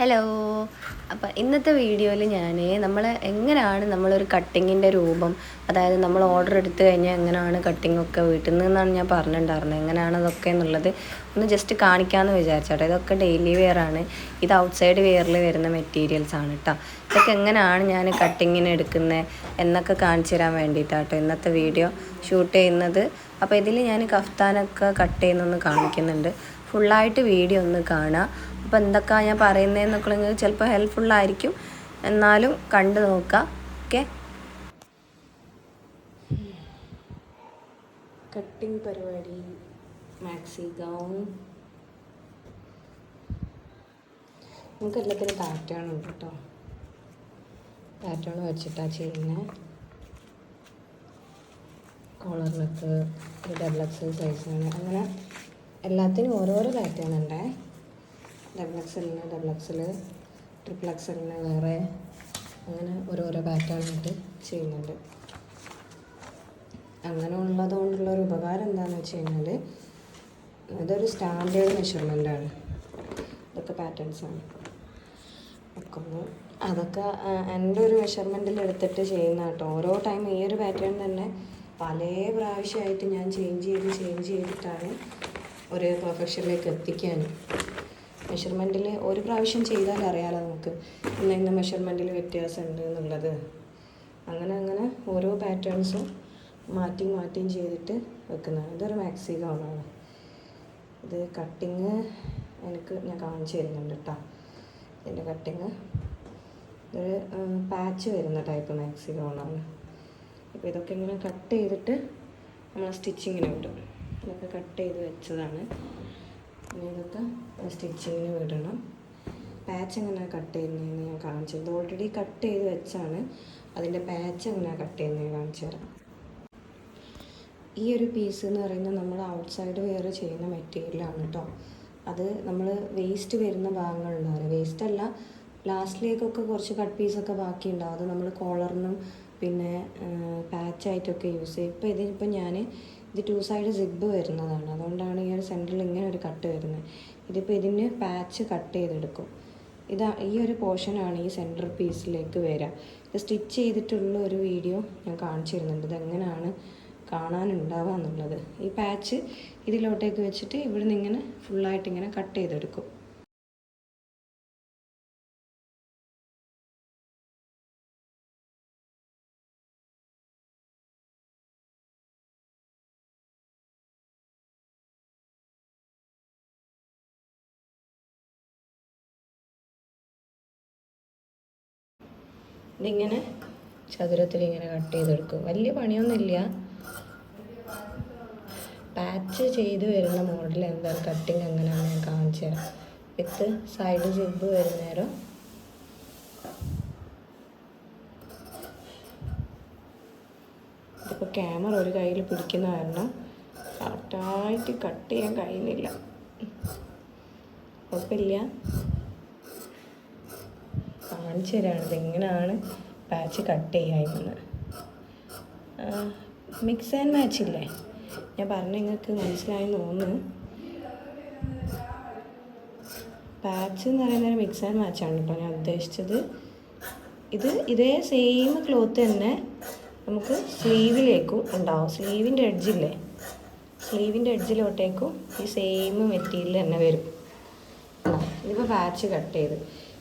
Hello അപ്പം ഇന്നത്തെ വീഡിയോയിൽ ഞാൻ നമ്മൾ എങ്ങനെയാണ് നമ്മളൊരു കട്ടിങ്ങിന്റെ രൂപം അതായത് നമ്മൾ ഓർഡർ എടുത്തു കഴിഞ്ഞാൽ എങ്ങനെയാണ് കട്ടിംഗ് ഒക്കെ വീട്ടിൽ നിന്നാണ് ഞാൻ പറഞ്ഞിട്ടുണ്ടായിരുന്നത് എങ്ങനെയാണ് അതൊക്കെ എന്നുള്ളത് ഒന്ന് ജസ്റ്റ് കാണിക്കാമെന്ന് വിചാരിച്ചോട്ടെ. ഇതൊക്കെ ഡെയിലി വെയർ ആണ്. ഇത് ഔട്ട്സൈഡ് വെയറിൽ വരുന്ന മെറ്റീരിയൽസ് ആണ് കേട്ടോ ഇതൊക്കെ എങ്ങനെയാണ് ഞാൻ കട്ടിങ്ങിന് എടുക്കുന്നത് എന്നൊക്കെ കാണിച്ചു തരാൻ വേണ്ടിയിട്ടാട്ടോ ഇന്നത്തെ വീഡിയോ ഷൂട്ട് ചെയ്യുന്നത്. അപ്പോൾ ഇതിൽ ഞാൻ കഫ്താനൊക്കെ കട്ട് ചെയ്യുന്നൊന്ന് കാണിക്കുന്നുണ്ട്. ഫുള്ളായിട്ട് വീഡിയോ ഒന്ന് കാണുക അപ്പോൾ എന്തൊക്കെയാണ് ഞാൻ പറയുന്നതെന്നൊക്കെ നിങ്ങൾക്ക് ചിലപ്പോൾ ഹെൽപ്ഫുള്ളായിരിക്കും എന്നാലും കണ്ടു നോക്കുക. ഓക്കെ കട്ടിങ് പരിപാടി മാക്സി ഗൗൺ നമുക്ക് എല്ലാത്തിനും പാറ്റേൺ ഉണ്ട് കേട്ടോ. പാറ്റേൺ വെച്ചിട്ടാണ് ചെയ്യുന്നത് കോളർ നെക്ക് ഡബിൾ എക്സൽ സൈസാണ് അങ്ങനെ എല്ലാത്തിനും ഓരോരോ പാറ്റേൺ ഉണ്ടേ. ഡബിൾ എക്സലിന് ഡബിൾ എക്സൽ ട്രിപ്പിൾ എക്സലിന് വേറെ അങ്ങനെ ഓരോരോ പാറ്റേൺ ആയിട്ട് ചെയ്യുന്നുണ്ട്. അങ്ങനെ ഉള്ളത് ഒരു ഉപകാരം എന്താണെന്ന് വെച്ച് കഴിഞ്ഞാൽ അതൊരു സ്റ്റാൻഡേർഡ് മെഷർമെന്റ് ആണ്. ഇതൊക്കെ പാറ്റേൺസ് ആണ്. വെക്കുമ്പോൾ അതൊക്കെ എന്റെ ഒരു മെഷർമെന്റിൽ എടുത്തിട്ട് ചെയ്യുന്ന കേട്ടോ. ഓരോ ടൈം ഈ ഒരു പാറ്റേൺ തന്നെ പല പ്രാവശ്യമായിട്ട് ഞാൻ ചേഞ്ച് ചെയ്ത് ചേഞ്ച് ചെയ്തിട്ടാണ് ഒരു പെർഫെക്ഷനിലേക്ക് എത്തിക്കാൻ മെഷർമെന്റിൽ ഒരു പ്രാവശ്യം ചെയ്താൽ അറിയാലോ നമുക്ക് ഇന്ന ഇന്ന മെഷർമെന്റിൽ വ്യത്യാസമുണ്ട് എന്നുള്ളത്. അങ്ങനെ അങ്ങനെ ഓരോ പാറ്റേൺസും മാറ്റി മാറ്റിയും ചെയ്തിട്ട് വെക്കുന്നതാണ്. ഇതൊരു മാക്സി ഗൗണാണ് ഇത് കട്ടിങ് എനിക്ക് ഞാൻ കാണിച്ചു തരുന്നുണ്ട് കേട്ടോ ഇതിന്റെ കട്ടിങ് ഒരു പാച്ച് വരുന്ന ടൈപ്പ് മാക്സി ഗൗണാണ് അപ്പോൾ ഇതൊക്കെ ഇങ്ങനെ കട്ട് ചെയ്തിട്ട് നമ്മൾ സ്റ്റിച്ചിങ്ങിന് വിടും ഇതൊക്കെ കട്ട് ചെയ്ത് വെച്ചതാണ്. ഇനി ഇതൊക്കെ സ്റ്റിച്ചിങ്ങിന് വിടണം. പാച്ച് എങ്ങനെ കട്ട് ചെയ്യുന്നതെന്ന് ഞാൻ കാണിച്ചു ഓൾറെഡി കട്ട് ചെയ്ത് വെച്ചാണ് അതിന്റെ പാച്ച് എങ്ങനെ കട്ട് ചെയ്യുന്നത് കാണിച്ചു തരാം. ഈ ഒരു പീസ് എന്ന് പറയുന്നത് നമ്മൾ ഔട്ട്സൈഡ് വെയർ ചെയ്യുന്ന മെറ്റീരിയലാണ് കേട്ടോ അത് നമ്മൾ വേസ്റ്റ് വരുന്ന ഭാഗങ്ങളുണ്ടാവില്ല വേസ്റ്റ് അല്ല ലാസ്റ്റിലേക്കൊക്കെ കുറച്ച് കട്ട് പീസൊക്കെ ബാക്കി ഉണ്ടാവും അത് നമ്മൾ കോളറിനും പിന്നെ പാച്ചായിട്ടൊക്കെ യൂസ് ചെയ്യും. ഇപ്പോൾ ഇതിനിപ്പോൾ ഞാൻ ഇത് ടു സൈഡ് സിബ് വരുന്നതാണ്. അതുകൊണ്ടാണ് ഈ ഒരു സെന്ററിൽ ഇങ്ങനെ ഒരു കട്ട് വരുന്നത്. ഇതിപ്പോൾ ഇതിന് പാച്ച് കട്ട് ചെയ്തെടുക്കും. ഇതാ ഈ ഒരു പോർഷനാണ് ഈ സെന്റർ പീസിലേക്ക് വരിക ഇത് സ്റ്റിച്ച് ചെയ്തിട്ടുള്ള ഒരു വീഡിയോ ഞാൻ കാണിച്ചു തരുന്നുണ്ട് ഇതെങ്ങനെയാണ് കാണാനുണ്ടാവുക എന്നുള്ളത്. ഈ പാച്ച് ഇതിലോട്ടേക്ക് വെച്ചിട്ട് ഇവിടുന്ന് ഇങ്ങനെ ഫുള്ളായിട്ട് ഇങ്ങനെ കട്ട് ചെയ്തെടുക്കും. ഇതിങ്ങനെ ചതുരത്തിൽ ഇങ്ങനെ കട്ട് ചെയ്തെടുക്കും. വലിയ പണിയൊന്നുമില്ല. പാച്ച് ചെയ്ത് വരുന്ന മോഡൽ എന്താണ് കട്ടിങ് എങ്ങനെയാണെന്ന് ഞാൻ കാണിച്ചു തരാം. വിത്ത് സൈഡ് ജിബ് വരുന്നേരം ഇതിപ്പോൾ ക്യാമറ ഒരു കയ്യിൽ പിടിക്കുന്ന കാരണം കറക്റ്റായിട്ട് കട്ട് ചെയ്യാൻ കഴിയുന്നില്ല. കുഴപ്പമില്ല. കാണിച്ചു തരാണ്. ഇതെങ്ങനെയാണ് പാച്ച് കട്ട് ചെയ്യാമെന്ന് മിക്സ് ആൻഡ് മാച്ച് ഇല്ലേ? ഞാൻ പറഞ്ഞ നിങ്ങൾക്ക് മനസ്സിലായെന്ന് തോന്നുന്നു. പാച്ച് എന്ന് പറയുന്നത് മിക്സ് ആൻഡ് മാച്ചാണ് കേട്ടോ ഞാൻ ഉദ്ദേശിച്ചത്. ഇത് ഇതേ സെയിം ക്ലോത്ത് തന്നെ നമുക്ക് സ്ലീവിലേക്കും ഉണ്ടാവും. സ്ലീവിന്റെ എഡ്ജില്ലേ സ്ലീവിന്റെ എഡ്ജിലോട്ടേക്കും ഈ സെയിം മെറ്റീരിയൽ തന്നെ വരും. ഇതിപ്പോൾ പാച്ച് കട്ട് ചെയ്ത്.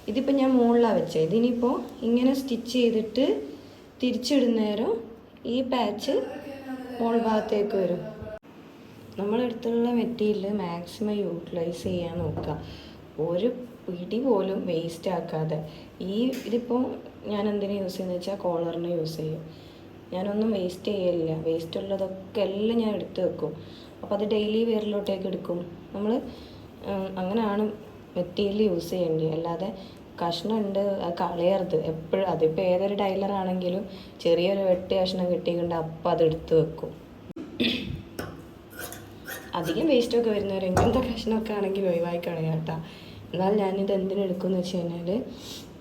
ഇതിപ്പോൾ ഞാൻ മുകളിലാണ് വെച്ചത് ഇതിനിപ്പോൾ ഇങ്ങനെ സ്റ്റിച്ച് ചെയ്തിട്ട് തിരിച്ചിടുന്നേരം ഈ പാച്ച് മോൾ ഭാഗത്തേക്ക് വരും. നമ്മളെടുത്തുള്ള മെറ്റീരിയൽ മാക്സിമം യൂട്ടിലൈസ് ചെയ്യാൻ നോക്കുക. ഒരു പിടി പോലും വേസ്റ്റ് ആക്കാതെ. ഈ ഇതിപ്പോൾ ഞാൻ എന്തിനു യൂസ് ചെയ്യുന്നത് വെച്ചാൽ കോളറിന് യൂസ് ചെയ്യും. ഞാനൊന്നും വേസ്റ്റ് ചെയ്യലില്ല. വേസ്റ്റ് ഉള്ളതൊക്കെ എല്ലാം ഞാൻ എടുത്ത് വെക്കും. അപ്പോൾ അത് ഡെയിലി വെയറിലോട്ടേക്ക് എടുക്കും. നമ്മൾ അങ്ങനെയാണ് മെറ്റീരിയൽ യൂസ് ചെയ്യേണ്ടി അല്ലാതെ കഷ്ണമുണ്ട് കളയരുത്. എപ്പോഴും അതിപ്പോൾ ഏതൊരു ടൈലർ ആണെങ്കിലും ചെറിയൊരു വെട്ടി കഷ്ണം കിട്ടിയിട്ടുണ്ട് അപ്പം അത് എടുത്ത് വെക്കും. അധികം വേസ്റ്റൊക്കെ വരുന്നവർ ഇങ്ങനത്തെ കഷ്ണമൊക്കെ ആണെങ്കിൽ ഒഴിവാക്കി കളയാം കേട്ടോ. എന്നാൽ ഞാനിത് എന്തിനെടുക്കുമെന്ന് വെച്ച് കഴിഞ്ഞാൽ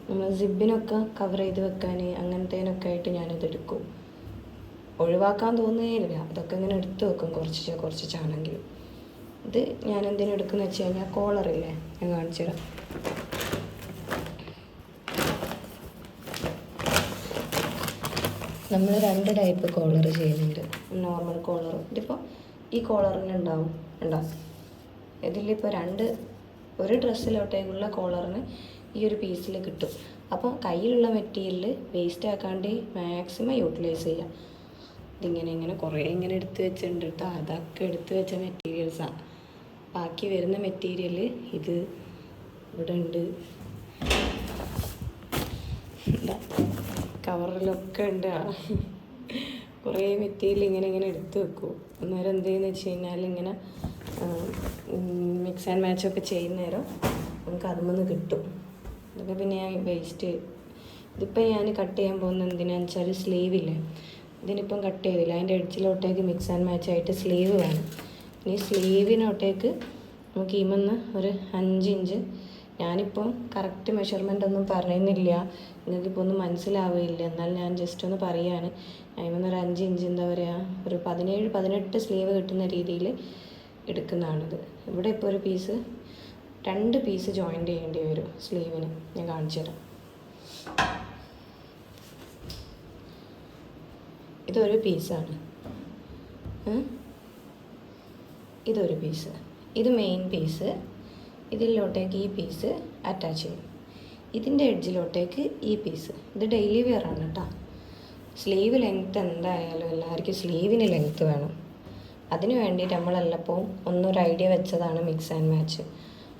നമ്മൾ സിബിനൊക്കെ കവർ ചെയ്ത് വെക്കാൻ അങ്ങനത്തേനൊക്കെ ആയിട്ട് ഞാനിത് എടുക്കും. ഒഴിവാക്കാൻ തോന്നുകയില്ല. അതൊക്കെ ഇങ്ങനെ എടുത്ത് വെക്കും കുറച്ച് കുറച്ചാണെങ്കിലും ഇത് ഞാൻ എന്തിനെടുക്കുമെന്ന് വെച്ച് കഴിഞ്ഞാൽ കോളറില്ലേ? ഞാൻ കാണിച്ചു തരാം. നമ്മൾ രണ്ട് ടൈപ്പ് കോളർ ചെയ്യുന്നുണ്ട്. നോർമൽ കോളറും ഇതിപ്പോൾ ഈ കോളറിന് ഉണ്ടാവും. ഇതിലിപ്പോൾ രണ്ട് ഒരു ഡ്രസ്സിലോട്ടേക്കുള്ള കോളറിന് ഈ ഒരു പീസിൽ കിട്ടും. അപ്പോൾ കയ്യിലുള്ള മെറ്റീരിയൽ വേസ്റ്റ് ആക്കാണ്ട് മാക്സിമം യൂട്ടിലൈസ് ചെയ്യാം. ഇതിങ്ങനെ ഇങ്ങനെ കുറേ ഇങ്ങനെ എടുത്ത് വെച്ചിട്ടുണ്ട് കേട്ടോ അതൊക്കെ എടുത്ത് വെച്ച മെറ്റീരിയൽസാണ് ബാക്കി വരുന്ന മെറ്റീരിയൽ ഇത് ഇവിടെ ഉണ്ട്. കവറിലൊക്കെ ഉണ്ട്. കുറേ മെറ്റീരിയൽ ഇങ്ങനെ ഇങ്ങനെ എടുത്ത് വെക്കും. അന്നേരം എന്ത് ചെയ്യുന്നത് വെച്ച് കഴിഞ്ഞാൽ ഇങ്ങനെ മിക്സ് ആൻഡ് മാച്ചൊക്കെ ചെയ്യുന്നേരം ചെയ്യുന്ന നേരം നമുക്ക് അതിൽ കിട്ടും. അതൊക്കെ പിന്നെ ഞാൻ വേസ്റ്റ് ഇതിപ്പോൾ ഞാൻ കട്ട് ചെയ്യാൻ പോകുന്നത് എന്തിനാന്ന് വെച്ചാൽ സ്ലീവില്ലേ ഇതിനിപ്പം കട്ട് ചെയ്തില്ല. അതിന്റെ എഡ്ജിലോട്ടേക്ക് മിക്സ് ആൻഡ് മാച്ച് ആയിട്ട് സ്ലീവ് വേണം. ഇനി സ്ലീവിനോട്ടേക്ക് നമുക്ക് ഇമെന്ന് ഒരു അഞ്ച് ഇഞ്ച്. ഞാനിപ്പം കറക്റ്റ് മെഷർമെന്റ് ഒന്നും പറയുന്നില്ല. നിങ്ങൾക്കിപ്പോൾ ഒന്നും മനസ്സിലാവുകയില്ല. എന്നാൽ ഞാൻ ജസ്റ്റ് ഒന്ന് പറയാണ്. അതിമെന്ന് ഒരു അഞ്ച് ഇഞ്ച് എന്താ പറയുക ഒരു പതിനേഴ് പതിനെട്ട് സ്ലീവ് കിട്ടുന്ന രീതിയിൽ എടുക്കുന്നതാണിത്. ഇവിടെ ഇപ്പോൾ ഒരു പീസ് രണ്ട് പീസ് ജോയിന്റ് ചെയ്യേണ്ടി വരും സ്ലീവിന്. ഞാൻ കാണിച്ചു തരാം. ഇതൊരു പീസാണ് ഇതൊരു പീസ് ഇത് മെയിൻ പീസ് ഇതിലോട്ടേക്ക് ഈ പീസ് അറ്റാച്ച് ചെയ്യും. ഇതിന്റെ എഡ്ജിലോട്ടേക്ക് ഈ പീസ് ഇത് ഡെയിലി വെയർ ആണ് കേട്ടോ സ്ലീവ് ലെങ്ത്ത് എന്തായാലും എല്ലാവർക്കും സ്ലീവിന് ലെങ്ത്ത് വേണം. അതിന് വേണ്ടിയിട്ട് നമ്മളെല്ലപ്പോൾ ഒന്നൊരു ഐഡിയ വെച്ചതാണ് മിക്സ് ആൻഡ് മാച്ച്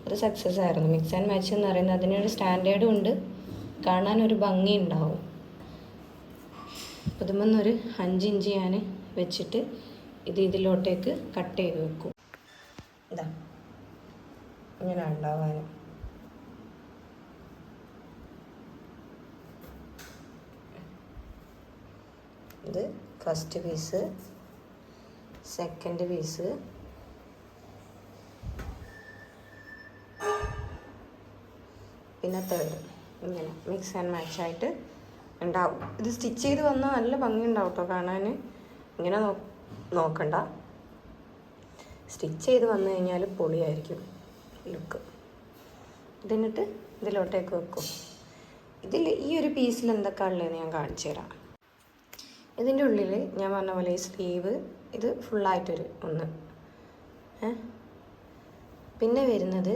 അത് സക്സസ് ആയിരുന്നു. മിക്സ് ആൻഡ് മാച്ച് എന്ന് പറയുന്നത് അതിനൊരു സ്റ്റാൻഡേർഡും ഉണ്ട്. കാണാൻ ഒരു ഭംഗി ഉണ്ടാവും. പുതുമെന്നൊരു അഞ്ച് ഇഞ്ച് ഞാൻ വെച്ചിട്ട് ഇത് ഇതിലോട്ടേക്ക് കട്ട് ചെയ്ത് വെക്കും. ഇതാ. ഇങ്ങനെ ഉണ്ടാവാനും ഇത് ഫസ്റ്റ് പീസ് സെക്കൻഡ് പീസ് പിന്നെ തേർഡ് ഇങ്ങനെ മിക്സ് ആൻഡ് മാച്ച് ആയിട്ട് ഉണ്ടാവും. ഇത് സ്റ്റിച്ച് ചെയ്ത് വന്നാൽ നല്ല ഭംഗി ഉണ്ടാവും കേട്ടോ കാണാൻ ഇങ്ങനെ നോക്കണ്ട. സ്റ്റിച്ച് ചെയ്ത് വന്നു കഴിഞ്ഞാൽ പൊളിയായിരിക്കും ലുക്ക്. ഇതിന്നിട്ട് ഇതിലോട്ടേക്ക് വെക്കും. ഇതിൽ ഈ ഒരു പീസിൽ എന്തൊക്കെ ഉള്ളതെന്ന് ഞാൻ കാണിച്ചു തരാം. ഇതിന്റെ ഉള്ളിൽ ഞാൻ പറഞ്ഞ പോലെ ഈ സ്ലീവ് ഇത് ഫുള്ളായിട്ടൊരു ഒന്ന്. പിന്നെ വരുന്നത്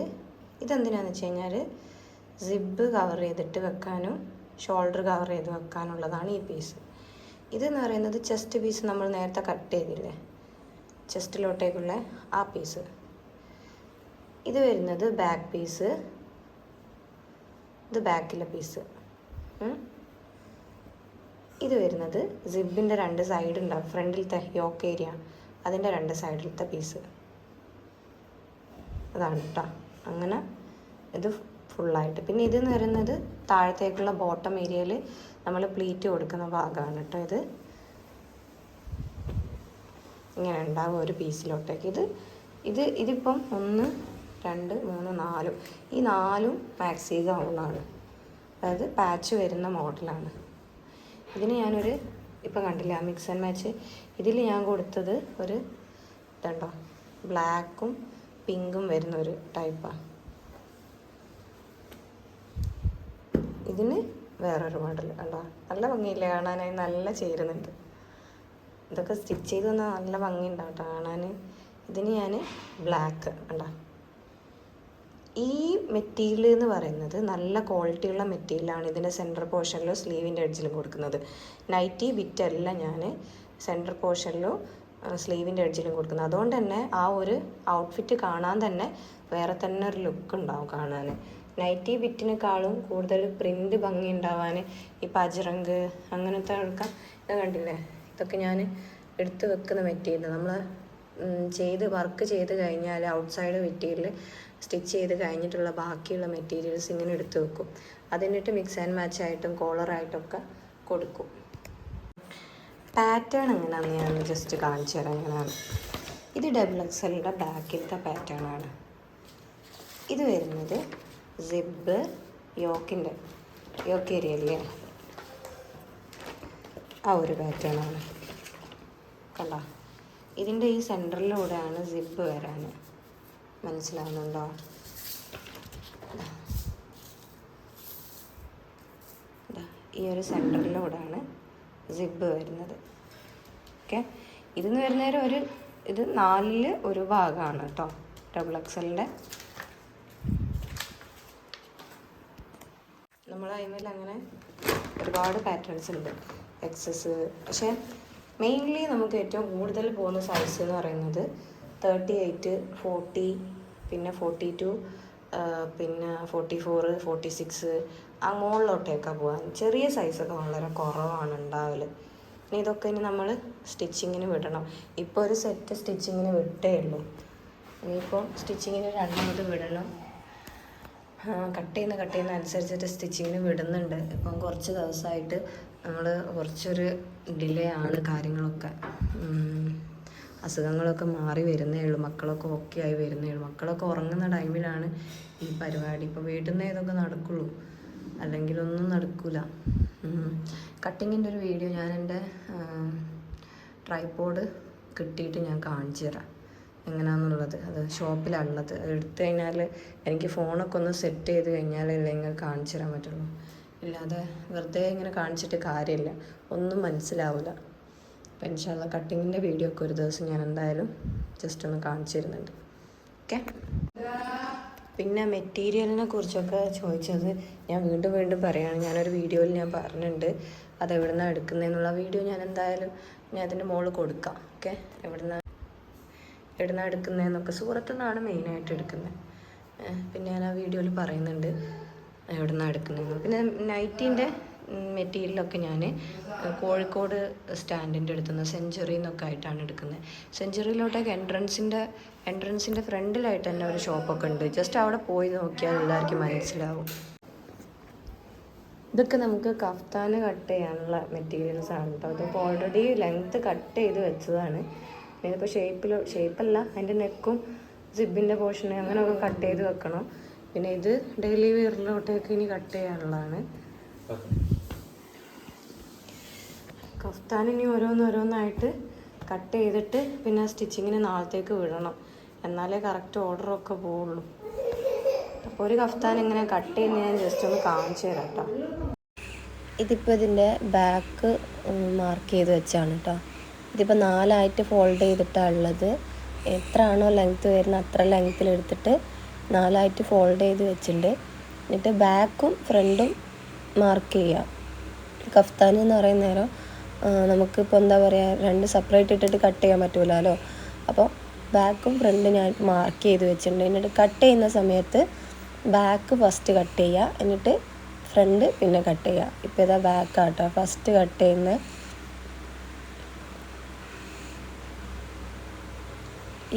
ഇതെന്തിനാന്ന് വെച്ച് കഴിഞ്ഞാൽ സിബ് കവർ ചെയ്തിട്ട് വെക്കാനും ഷോൾഡർ കവർ ചെയ്ത് വെക്കാനുള്ളതാണ് ഈ പീസ്. ഇതെന്ന് പറയുന്നത് ചെസ്റ്റ് പീസ് നമ്മൾ നേരത്തെ കട്ട് ചെയ്തില്ലേ? ചെസ്റ്റിലോട്ടേക്കുള്ള ആ പീസ് ഇത് വരുന്നത് ബാക്ക് പീസ് ഇത് ബാക്കിലെ പീസ് ഇത് വരുന്നത് സിബിന്റെ രണ്ട് സൈഡ് ഉണ്ടാവും ഫ്രണ്ടിലത്തെ യോക്ക് ഏരിയ അതിന്റെ രണ്ട് സൈഡിലത്തെ പീസ് അതാണ് കേട്ടോ അങ്ങനെ ഇത് ഫുള്ളായിട്ട് പിന്നെ ഇതെന്ന് പറയുന്നത് താഴത്തേക്കുള്ള ബോട്ടം ഏരിയയിൽ നമ്മൾ പ്ലീറ്റ് കൊടുക്കുന്ന ഭാഗമാണ് കേട്ടോ ഇത്. ഇങ്ങനെ ഉണ്ടാവും ഒരു പീസിലോട്ടേക്ക്. ഇത് ഇത് ഇതിപ്പം ഒന്ന് രണ്ട് മൂന്ന് നാലും. ഈ നാലും മാക്സി ചെയ്താവുന്നതാണ്. അതായത് പാച്ച് വരുന്ന മോഡലാണ്. ഇതിന് ഞാനൊരു ഇപ്പം കണ്ടില്ല മിക്സ് ആൻഡ് മാച്ച്. ഇതിൽ ഞാൻ കൊടുത്തത് ഒരു ഇതുണ്ടോ ബ്ലാക്കും പിങ്കും വരുന്ന ഒരു ടൈപ്പാണ് ഇതിന് വേറൊരു മോഡൽ കണ്ടോ? നല്ല ഭംഗിയില്ല കാണാനായി നല്ല ചേരുന്നുണ്ട്. ഇതൊക്കെ സ്റ്റിച്ച് ചെയ്ത് വന്നാൽ നല്ല ഭംഗി ഉണ്ടാവും കാണാൻ ഇതിന് ഞാൻ ബ്ലാക്ക് കണ്ടോ. ഈ മെറ്റീരിയൽ എന്ന് പറയുന്നത് നല്ല ക്വാളിറ്റിയുള്ള മെറ്റീരിയലാണ് ഇതിന്റെ സെന്റർ പോർഷനിലോ സ്ലീവിന്റെ എഡ്ജിലും കൊടുക്കുന്നത്. നൈറ്റി ബിറ്റല്ല ഞാൻ സെന്റർ പോർഷനിലോ സ്ലീവിന്റെ എഡ്ജിലും കൊടുക്കുന്നത്. അതുകൊണ്ട് തന്നെ ആ ഒരു ഔട്ട്ഫിറ്റ് കാണാൻ തന്നെ വേറെ തന്നെ ഒരു ലുക്ക് ഉണ്ടാവും കാണാൻ നൈറ്റി ബിറ്റിനേക്കാളും കൂടുതൽ പ്രിന്റ് ഭംഗി ഉണ്ടാവാൻ ഈ പജറങ്ക് അങ്ങനത്തെ ആൾക്കാർ ഇത് കണ്ടില്ലേ? ഇതൊക്കെ ഞാൻ എടുത്ത് വെക്കുന്ന മെറ്റീരിയൽ നമ്മൾ ചെയ്ത് വർക്ക് ചെയ്ത് കഴിഞ്ഞാൽ ഔട്ട്സൈഡ് മെറ്റീരിയൽ സ്റ്റിച്ച് ചെയ്ത് കഴിഞ്ഞിട്ടുള്ള ബാക്കിയുള്ള മെറ്റീരിയൽസ് ഇങ്ങനെ എടുത്ത് വെക്കും. അതിനിട്ട് മിക്സ് ആൻഡ് മാച്ച് ആയിട്ടും കോളറായിട്ടൊക്കെ കൊടുക്കും. പാറ്റേൺ എങ്ങനെയാണെന്ന് ഞാൻ ജസ്റ്റ് കാണിച്ചു തരാം. എങ്ങനെയാണ്? ഇത് ഡബിൾ എക്സലിന്റെ ബാക്കിലത്തെ പാറ്റേൺ ആണ്. ഇത് വരുന്നത് സിബ് യോക്കിന്റെ യോക്ക് ആ ഒരു പാറ്റേണാണ് കണ്ടോ? ഇതിന്റെ ഈ സെന്ററിലൂടെയാണ് സിബ് വരാൻ മനസ്സിലാവുന്നുണ്ടോ? ഈ ഒരു സെന്ററിലൂടെയാണ് സിബ് വരുന്നത്. ഓക്കെ? ഇതെന്ന് വരുന്നേരം ഒരു ഇത് നാലിൽ ഒരു ഭാഗമാണ് കേട്ടോ ഡബിൾ എക്സലിന്റെ നമ്മൾ അതിന്മേൽ അങ്ങനെ ഒരുപാട് പാറ്റേൺസ് ഉണ്ട്. എക്സസ് പക്ഷേ മെയിൻലി നമുക്ക് ഏറ്റവും കൂടുതൽ പോകുന്ന സൈസ് എന്ന് പറയുന്നത് തേർട്ടി എയ്റ്റ് ഫോർട്ടി പിന്നെ ഫോർട്ടി ടു പിന്നെ ഫോർട്ടി ഫോറ് ഫോർട്ടി സിക്സ് ആ മുകളിലോട്ടേക്കാണ് പോകാൻ ചെറിയ സൈസൊക്കെ വളരെ കുറവാണ് ഉണ്ടാവൽ ഇനി ഇതൊക്കെ ഇനി നമ്മൾ സ്റ്റിച്ചിങ്ങിന് വിടണം. ഇപ്പോൾ ഒരു സെറ്റ് സ്റ്റിച്ചിങ്ങിന് വിട്ടേ ഉള്ളൂ. ഇനിയിപ്പോൾ സ്റ്റിച്ചിങ്ങിന് രണ്ടാമത് വിടണം. കട്ട് ചെയ്യുന്ന കട്ട് ചെയ്യുന്ന അനുസരിച്ചിട്ട് സ്റ്റിച്ചിങ്ങിന് വിടുന്നുണ്ട്. ഇപ്പം കുറച്ച് ദിവസമായിട്ട് നമ്മൾ കുറച്ചൊരു ഡിലേ ആണ് കാര്യങ്ങളൊക്കെ. അസുഖങ്ങളൊക്കെ മാറി വരുന്നേ ഉള്ളൂ. മക്കളൊക്കെ ഓക്കെ ആയി വരുന്നേ ഉള്ളൂ. മക്കളൊക്കെ ഉറങ്ങുന്ന ടൈമിലാണ് ഈ പരിപാടി. ഇപ്പോൾ വീട്ടിൽ നിന്നേ ഇതൊക്കെ നടക്കുള്ളൂ. അല്ലെങ്കിൽ ഒന്നും നടക്കൂല. കട്ടിങ്ങിന്റെ ഒരു വീഡിയോ ഞാൻ എന്റെ ട്രൈപോഡ് കിട്ടിയിട്ട് ഞാൻ കാണിച്ചു തരാം. എങ്ങനെയാണെന്നുള്ളത് അത് ഷോപ്പിലാണുള്ളത് അത് എടുത്തു കഴിഞ്ഞാൽ എനിക്ക് ഫോണൊക്കെ ഒന്ന് സെറ്റ് ചെയ്ത് കഴിഞ്ഞാലല്ലേ ഇങ്ങനെ കാണിച്ചു തരാൻ പറ്റുള്ളൂ. ഇല്ലാതെ വെറുതെ ഇങ്ങനെ കാണിച്ചിട്ട് കാര്യമില്ല. ഒന്നും മനസ്സിലാവില്ല അപ്പം ഇൻഷാല്ല കട്ടിങ്ങിന്റെ വീഡിയോ ഒക്കെ ഒരു ദിവസം ഞാൻ എന്തായാലും ജസ്റ്റ് ഒന്ന് കാണിച്ചു തരുന്നുണ്ട്. ഓക്കെ പിന്നെ മെറ്റീരിയലിനെ കുറിച്ചൊക്കെ ചോദിച്ചത് ഞാൻ വീണ്ടും വീണ്ടും പറയുകയാണ് ഞാനൊരു വീഡിയോയിൽ ഞാൻ പറഞ്ഞിട്ടുണ്ട്. അത് എവിടെ നിന്നാണ് എടുക്കുന്നതെന്നുള്ള വീഡിയോ ഞാൻ എന്തായാലും ഞാൻ അതിന്റെ മുകളിൽ കൊടുക്കാം. ഓക്കെ എവിടെ നിന്നാണ് എവിടെ നിന്നാണ് എടുക്കുന്നതെന്നൊക്കെ സൂറത്തു നിന്നാണ് മെയിനായിട്ട് എടുക്കുന്നത്. പിന്നെ ഞാൻ ആ വീഡിയോയിൽ പറയുന്നുണ്ട്. എവിടെ നിന്നാണ് എടുക്കുന്നത്? പിന്നെ നൈറ്റിന്റെ മെറ്റീരിയലൊക്കെ ഞാൻ കോഴിക്കോട് സ്റ്റാൻഡിന്റെ അടുത്തുനിന്ന് സെഞ്ചുറി എന്നൊക്കെ ആയിട്ടാണ് എടുക്കുന്നത്. സെഞ്ചുറിയിലോട്ടൊക്കെ എൻട്രൻസിന്റെ എൻട്രൻസിന്റെ ഫ്രണ്ടിലായിട്ട് തന്നെ ഒരു ഷോപ്പൊക്കെ ഉണ്ട്. ജസ്റ്റ് അവിടെ പോയി നോക്കിയാൽ എല്ലാവർക്കും മനസ്സിലാവും. ഇതൊക്കെ നമുക്ക് കഫ്താന് കട്ട് ചെയ്യാനുള്ള മെറ്റീരിയൽസ് ആണ് കേട്ടോ. ഇതിപ്പോൾ ഓൾറെഡി ലെങ്ത്ത് കട്ട് ചെയ്ത് വെച്ചതാണ്. ഇതിപ്പോൾ ഷേപ്പിൽ ഷേപ്പല്ല അതിന്റെ നെക്കും സിബിന്റെ പോർഷൻ അങ്ങനെയൊക്കെ കട്ട് ചെയ്ത് വെക്കണം. പിന്നെ ഇത് ഡെയിലി വെയറിലോട്ടേക്ക് ഇനി കട്ട് ചെയ്യാനുള്ളതാണ്. കഫ്താൻ ഇനി ഓരോന്നോരോന്നായിട്ട് കട്ട് ചെയ്തിട്ട് പിന്നെ സ്റ്റിച്ചിങ്ങിന് നാളത്തേക്ക് വിടണം. എന്നാലേ കറക്റ്റ് ഓർഡറൊക്കെ പോവുള്ളൂ. അപ്പോൾ ഒരു കഫ്താൻ ഇങ്ങനെ കട്ട് ചെയ്യുന്ന ഞാൻ ജസ്റ്റ് ഒന്ന് കാണിച്ചു തരാം കേട്ടോ. ഇതിപ്പോൾ ഇതിന്റെ ബാക്ക് മാർക്ക് ചെയ്ത് വെച്ചാണ് കേട്ടോ. ഇതിപ്പോൾ നാലായിട്ട് ഫോൾഡ് ചെയ്തിട്ടാണ് ഉള്ളത്. എത്ര ആണോ ലെങ്ത്ത് വരുന്നത് അത്ര ലെങ്ത്തിൽ എടുത്തിട്ട് നാലായിട്ട് ഫോൾഡ് ചെയ്ത് വെച്ചിട്ടുണ്ട്. എന്നിട്ട് ബാക്കും ഫ്രണ്ടും മാർക്ക് ചെയ്യുക കഫ്താൻ എന്ന് പറയുന്ന നേരം നമുക്കിപ്പോൾ എന്താ പറയുക രണ്ട് സെപ്പറേറ്റ് ഇട്ടിട്ട് കട്ട് ചെയ്യാൻ പറ്റൂലല്ലോ അപ്പോൾ ബാക്കും ഫ്രണ്ടും ഞാൻ മാർക്ക് ചെയ്ത് വെച്ചിട്ടുണ്ട്. എന്നിട്ട് കട്ട് ചെയ്യുന്ന സമയത്ത് ബാക്ക് ഫസ്റ്റ് കട്ട് ചെയ്യുക എന്നിട്ട് ഫ്രണ്ട് പിന്നെ കട്ട് ചെയ്യുക ഇപ്പോൾ ഇതാ ബാക്ക് ആട്ടോ. ഫസ്റ്റ് കട്ട് ചെയ്യുന്ന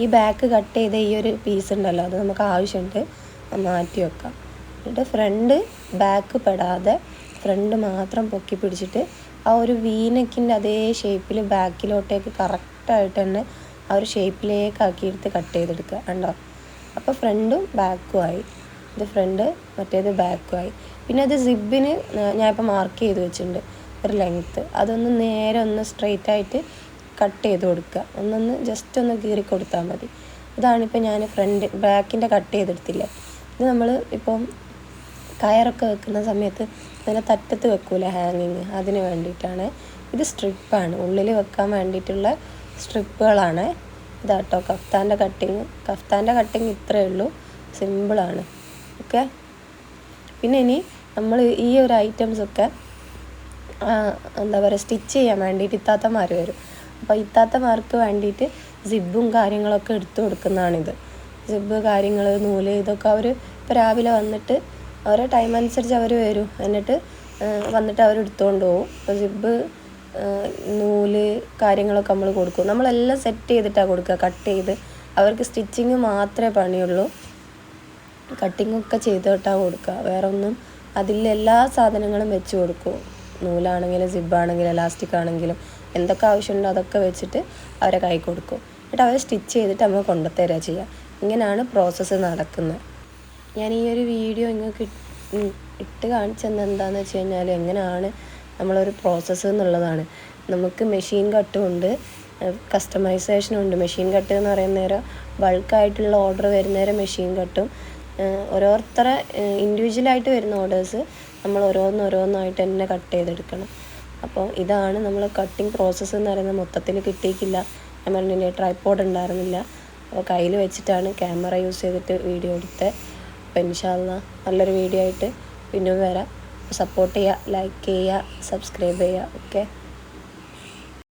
ഈ ബാക്ക് കട്ട് ചെയ്ത ഈ ഒരു പീസ് ഉണ്ടല്ലോ അത് നമുക്ക് ആവശ്യമുണ്ട്. മാറ്റി വെക്കാം. എന്നിട്ട് ഫ്രണ്ട് ബാക്ക് പെടാതെ ഫ്രണ്ട് മാത്രം പൊക്കി പിടിച്ചിട്ട് ആ ഒരു വീനക്കിന്റെ അതേ ഷേപ്പിൽ ബാക്കിലോട്ടേക്ക് കറക്റ്റായിട്ട് തന്നെ ആ ഒരു ഷേപ്പിലേക്ക് ആക്കിയെടുത്ത് കട്ട് ചെയ്തെടുക്കുക ഉണ്ടോ അപ്പോൾ ഫ്രണ്ടും ബാക്കും ആയി. ഇത് ഫ്രണ്ട് മറ്റേത് ബാക്കും ആയി. പിന്നെ അത് സിബിന് ഞാനിപ്പോൾ മാർക്ക് ചെയ്ത് വെച്ചിട്ടുണ്ട്. ഒരു ലെങ്ത്ത് അതൊന്ന് നേരെ ഒന്ന് സ്ട്രെയിറ്റ് ആയിട്ട് കട്ട് ചെയ്ത് കൊടുക്കുക. ഒന്നൊന്ന് ജസ്റ്റ് ഒന്ന് കീറി കൊടുത്താൽ മതി. ഇതാണിപ്പോൾ ഞാൻ ഫ്രണ്ട് ബാക്കിന്റെ കട്ട് ചെയ്തെടുത്തില്ലേ. ഇത് നമ്മൾ ഇപ്പം കയറൊക്കെ വെക്കുന്ന സമയത്ത് ഇങ്ങനെ തറ്റത്ത് വെക്കൂല ഹാങ്ങിങ് അതിന് വേണ്ടിയിട്ടാണ്. ഇത് സ്ട്രിപ്പാണ് ഉള്ളിൽ വെക്കാൻ വേണ്ടിയിട്ടുള്ള സ്ട്രിപ്പുകളാണ് ഇതാട്ടോ. കഫ്താന്റെ കട്ടിങ് കഫ്താന്റെ കട്ടിങ് ഇത്രയേ ഉള്ളൂ. സിമ്പിളാണ് ഓക്കെ പിന്നെ ഇനി നമ്മൾ ഈ ഒരു ഐറ്റംസൊക്കെ എന്താ പറയുക സ്റ്റിച്ച് ചെയ്യാൻ വേണ്ടിയിട്ട് ഇത്താത്തമാർ വരും. അപ്പോൾ ഇത്താത്തമാർക്ക് വേണ്ടിയിട്ട് സിബും കാര്യങ്ങളൊക്കെ എടുത്തു കൊടുക്കുന്നതാണിത്. സിബ് കാര്യങ്ങൾ നൂൽ ഇതൊക്കെ അവർ ഇപ്പോൾ രാവിലെ വന്നിട്ട് അവരെ ടൈം അനുസരിച്ച് അവർ വരും. എന്നിട്ട് വന്നിട്ട് അവർ എടുത്തുകൊണ്ട് പോകും അപ്പോൾ സിബ് നൂൽ കാര്യങ്ങളൊക്കെ നമ്മൾ കൊടുക്കും. നമ്മളെല്ലാം സെറ്റ് ചെയ്തിട്ടാണ് കൊടുക്കുക. കട്ട് ചെയ്ത്. അവർക്ക് സ്റ്റിച്ചിങ് മാത്രമേ പണിയുള്ളൂ. കട്ടിങ്ങൊക്കെ ചെയ്തിട്ടാണ് കൊടുക്കുക. വേറെ ഒന്നും അതിൽ എല്ലാ സാധനങ്ങളും വെച്ച് കൊടുക്കും. നൂലാണെങ്കിലും സിബാണെങ്കിലും എലാസ്റ്റിക് ആണെങ്കിലും. എന്തൊക്കെ ആവശ്യമുണ്ടോ അതൊക്കെ വെച്ചിട്ട് അവരെ കൈ കൊടുക്കും. എന്നിട്ട് അവരെ സ്റ്റിച്ച് ചെയ്തിട്ട് നമ്മൾ കൊണ്ടുത്തരിക ചെയ്യുക ഇങ്ങനെയാണ് പ്രോസസ്സ് നടക്കുന്നത്. ഞാൻ ഈ ഒരു വീഡിയോ നിങ്ങൾക്ക് ഇട്ട് കാണിച്ചത് എന്താണെന്ന് വെച്ച് കഴിഞ്ഞാൽ എങ്ങനെയാണ് നമ്മളൊരു പ്രോസസ്സ് എന്നുള്ളതാണ്. നമുക്ക് മെഷീൻ കട്ടും ഉണ്ട് കസ്റ്റമൈസേഷനും ഉണ്ട്. മെഷീൻ കട്ട് എന്ന് പറയുന്ന നേരം ബൾക്കായിട്ടുള്ള ഓർഡർ വരുന്ന വരുന്നേരം മെഷീൻ കട്ടും ഓരോരുത്തരെ ഇൻഡിവിജ്വലായിട്ട് വരുന്ന ഓർഡേഴ്സ് നമ്മൾ ഓരോന്നോരോന്നായിട്ട് തന്നെ കട്ട് ചെയ്തെടുക്കണം. അപ്പോൾ ഇതാണ് നമ്മൾ കട്ടിങ് പ്രോസസ്സ് എന്ന് പറയുന്നത്. മൊത്തത്തിൽ കിട്ടിയിട്ടില്ല. ഞാൻ പറഞ്ഞില്ലേ ട്രൈപ്പോഡ് ഉണ്ടായിരുന്നില്ല. അപ്പോൾ കയ്യിൽ വെച്ചിട്ടാണ് ക്യാമറ യൂസ് ചെയ്തിട്ട് വീഡിയോ എടുത്തത്. അപ്പോൾ ഇൻഷാല്ല നല്ലൊരു വീഡിയോ ആയിട്ട് പിന്നെ വരാം. സപ്പോർട്ട് ചെയ്യുക ലൈക്ക് ചെയ്യുക സബ്സ്ക്രൈബ് ചെയ്യുക. ഓക്കെ